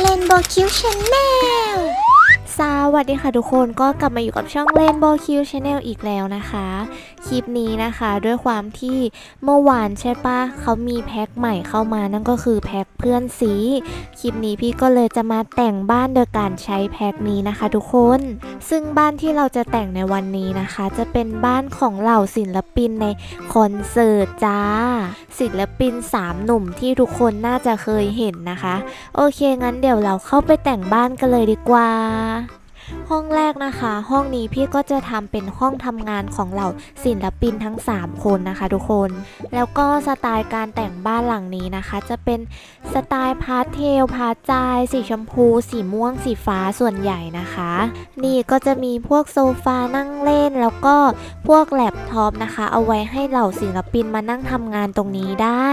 เลนโบคิวชาแนลสวัสดีค่ะทุกคนก็กลับมาอยู่กับช่องเลนโบคิวชาแนลอีกแล้วนะคะ คลิปนี้นะคะ ด้วยความที่เมื่อวานใช่ปะเขามีแพ็คใหม่เข้ามานั่นก็คือแพ็คเพื่อนสีคลิปนี้พี่ก็เลยจะมาแต่งบ้านโดยการใช้แพ็คนี้นะคะทุกคน ซึ่งบ้านที่เราจะแต่งในวันนี้นะคะ จะเป็นบ้านของเหล่าศิลปินในคอนเสิร์ตจ้า ศิลปิน 3 หนุ่มที่ทุกคนน่าจะเคยเห็นนะคะ โอเคงั้นเดี๋ยวเราเข้าไปแต่งบ้านกันเลยดีกว่าห้องแรกนะคะ ห้องนี้พี่ก็จะทำเป็นห้องทำงานของเหล่าศิลปินทั้ง 3 คนนะคะทุกคน แล้วก็สไตล์การแต่งบ้านหลังนี้นะคะ จะเป็นสไตล์พาสเทลพาสจายสีชมพู สีม่วง สีฟ้าส่วนใหญ่นะคะ นี่ก็จะมีพวกโซฟานั่งเล่น แล้วก็พวกแล็ปท็อปนะคะ เอาไว้ให้เหล่าศิลปินมานั่งทำงานตรงนี้ได้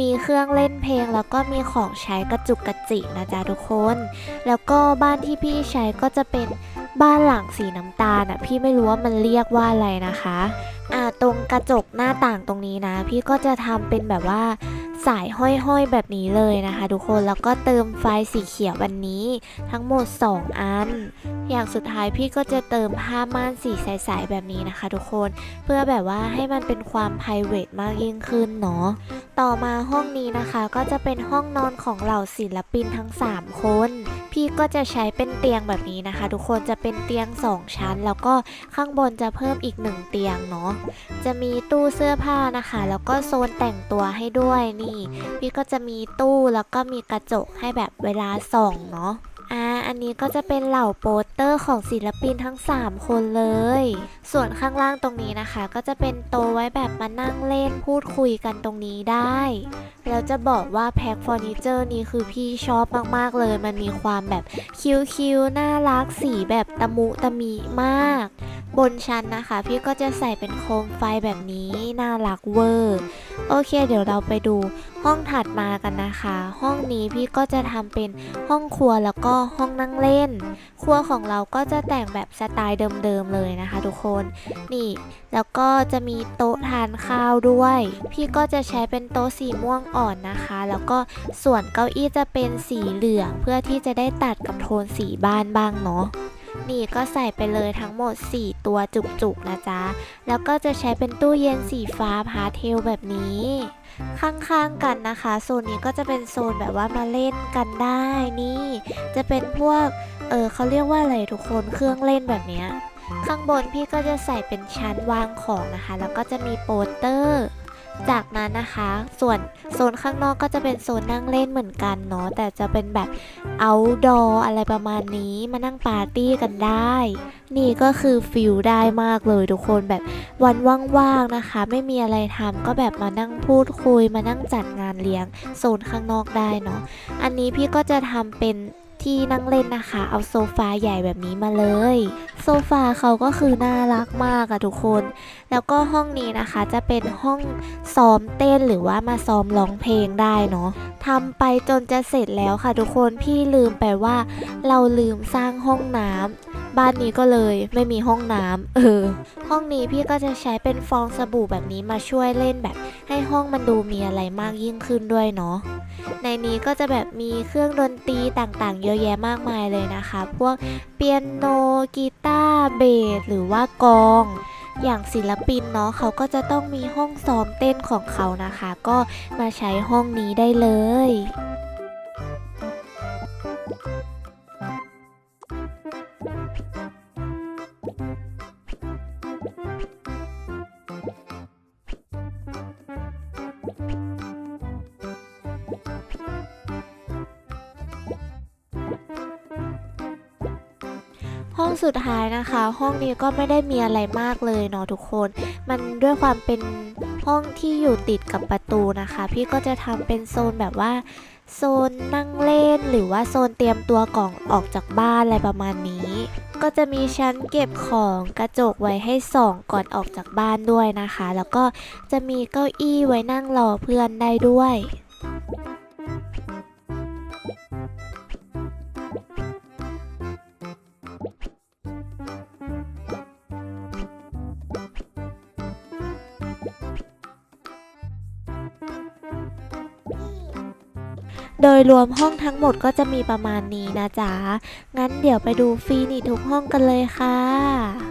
มีเครื่องเล่นเพลงแล้วก็มีของใช้กระจุกกระจิกนะจ๊ะทุกคน แล้วก็บ้านที่พี่ใช้ก็จะเป็น บ้านหลังสีน้ำตาลอะพี่ไม่รู้ว่ามันเรียกว่าอะไรนะคะอ่าตรงกระจกหน้าต่างตรงนี้นะ พี่ก็จะทำเป็นแบบว่าสายห้อยๆแบบนี้เลยนะคะทุกคนแล้วก็เติมไฟสีเขียววันนี้ทั้งหมด 2 อัน อย่างสุดท้ายพี่ก็จะเติมผ้าม่านสีใสๆแบบนี้นะคะ ทุกคนเพื่อแบบว่าให้มันเป็นความ p r i v a t มากยิ่งขึ้นเนาะต่อมาห้องนี้นะคะก็จะเป็นห้องนอนของเหล่าศิลปินทั้ง 3 คน พี่ก็จะใช้เป็นเตียงแบบนี้นะคะ ทุกคนจะเป็นเตียง 2 ชั้น แล้วก็ข้างบนจะเพิ่มอีก 1 เตียงเนาะจะมีตู้เสื้อผ้านะคะ แล้วก็โซนแต่งตัวให้ด้วยนี่ พี่ก็จะมีตู้แล้วก็มีกระจกให้แบบเวลาส่องเนาะอ่า อันนี้ก็จะเป็นเหล่าโปสเตอร์ของศิลปินทั้ง 3 คนเลย ส่วนข้างล่างตรงนี้นะคะ ก็จะเป็นโตไว้แบบมานั่งเล่นพูดคุยกันตรงนี้ได้แล้วจะบอกว่าแพ็คเฟอร์นิเจอร์นี้คือพี่ชอบมาก ๆ เลย มันมีความแบบคิ้วๆน่ารักสีแบบตะมุตะมิมาก บนชั้นนะคะ พี่ก็จะใส่เป็นโคมไฟแบบนี้น่ารักเวอร์โอเค เดี๋ยวเราไปดูห้องถัดมากันนะคะ ห้องนี้พี่ก็จะทำเป็นห้องครัวแล้วก็ห้องนั่งเล่น ครัวของเราก็จะแต่งแบบสไตล์เดิมๆเลยนะคะ ทุกคน นี่ แล้วก็จะมีโต๊ะทานข้าวด้วย พี่ก็จะใช้เป็นโต๊ะสีม่วงอ่อนนะคะ แล้วก็ส่วนเก้าอี้จะเป็นสีเหลืองเพื่อที่จะได้ตัดกับโทนสีบ้านบ้างเนาะ นี่ก็ใส่ไปเลยทั้งหมด 4 ตัวจุกๆนะจ๊ะ แล้วก็จะใช้เป็นตู้เย็นสีฟ้าพาเทลแบบนี้ ข้างๆกันนะคะ โซนนี้ก็จะเป็นโซนแบบว่ามาเล่นกันได้นี่ จะเป็นพวก เออเขาเรียกว่าอะไรทุกคนเครื่องเล่นแบบเนี้ยข้างบนพี่ก็จะใส่เป็นชั้นวางของนะคะ แล้วก็จะมีโปสเตอร์ จากนั้นนะคะ ส่วนโซนข้างนอกก็จะเป็นโซนนั่งเล่นเหมือนกันเนาะแต่จะเป็นแบบ outdoor อะไรประมาณนี้มานั่งปาร์ตี้กันได้ นี่ก็คือฟิลได้มากเลยทุกคนแบบวันว่างๆนะคะ ไม่มีอะไรทำก็แบบมานั่งพูดคุยมานั่งจัดงานเลี้ยงโซนข้างนอกได้เนาะอันนี้พี่ก็จะทำเป็น ที่นั่งเล่นนะคะ เอาโซฟาใหญ่แบบนี้มาเลย โซฟาเขาก็คือน่ารักมากอะทุกคน แล้วก็ห้องนี้นะคะจะเป็นห้องซ้อมเต้นหรือว่ามาซ้อมร้องเพลงได้เนาะทำไปจนจะเสร็จแล้วค่ะทุกคนพี่ลืมไปว่า เราลืมสร้างห้องน้ำบ้านนี้ก็เลยไม่มีห้องน้ำเออ ห้องนี้พี่ก็จะใช้เป็นฟองสบู่แบบนี้มาช่วยเล่นแบบ ให้ห้องมันดูมีอะไรมากยิ่งขึ้นด้วยเนาะ ในนี้ก็จะแบบมีเครื่องดนตรีต่างๆ เยอะแยะมากมายเลยนะคะ พวกเปียโนกีตาร์เบสหรือว่ากลอง อย่างศิลปินเนาะเขาก็จะต้องมีห้องซ้อมเต้นของเขานะคะ ก็มาใช้ห้องนี้ได้เลย องสุดท้ายนะคะ ห้องนี้ก็ไม่ได้มีอะไรมากเลยเนาะทุกคน มันด้วยความเป็นห้องที่อยู่ติดกับประตูนะคะ พี่ก็จะทำเป็นโซนแบบว่าโซนนั่งเล่นหรือว่าโซนเตรียมตัวกล่อนออกจากบ้านอะไรประมาณนี้ ก็จะมีชั้นเก็บของกระจกไว้ให้ส่องก่อนออกจากบ้านด้วยนะคะ แล้วก็จะมีเก้าอี้ไว้นั่งรอเพื่อนได้ด้วย โดยรวมห้องทั้งหมดก็จะมีประมาณนี้นะจ๊ะ งั้นเดี๋ยวไปดูฟรีนิตทุกห้องกันเลยค่ะ